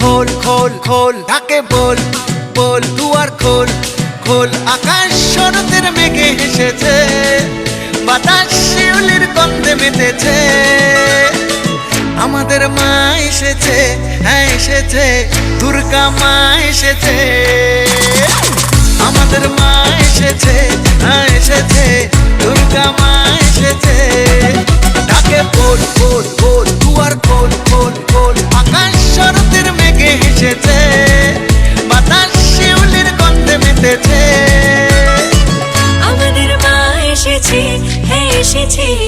খোল খোল খোল ঢাকে বল বল, দুয়ার খোল খোল, আকাশ শরতের মেঘে হেসেছে, বাতাস শিউলির গন্ধে মেতেছে। আমাদের মা এসেছে হ্যাঁ এসেছে, দুর্গা মা এসেছে। আমাদের মা এসেছে হ্যাঁ এসেছে, দুর্গা মা এসেছে। ডাকে বল বল বল, দুয়ার খোল খোল খোল, আকাশ শরতের এসেছে।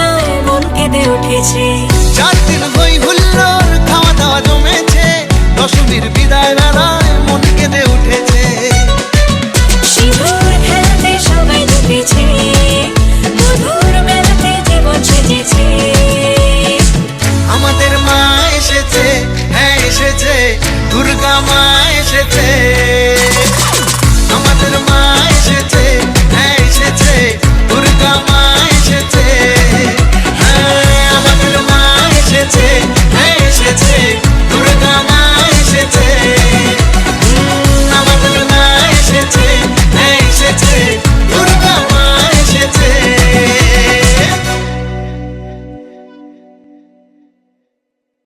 কেঁদে উঠেছে। চার দিন হই হুল্লোর খাওয়া দাওয়া জমেছে। দশমীর বিদায় বেলায় মন কেঁদে উঠেছে। সিঁদুর খেলতে সবাই জুটেছে মধুর মেলাতে জীবন সেজেছে। আমাদের মা এসেছে হ্যাঁ এসেছে দুর্গা মা এসেছে।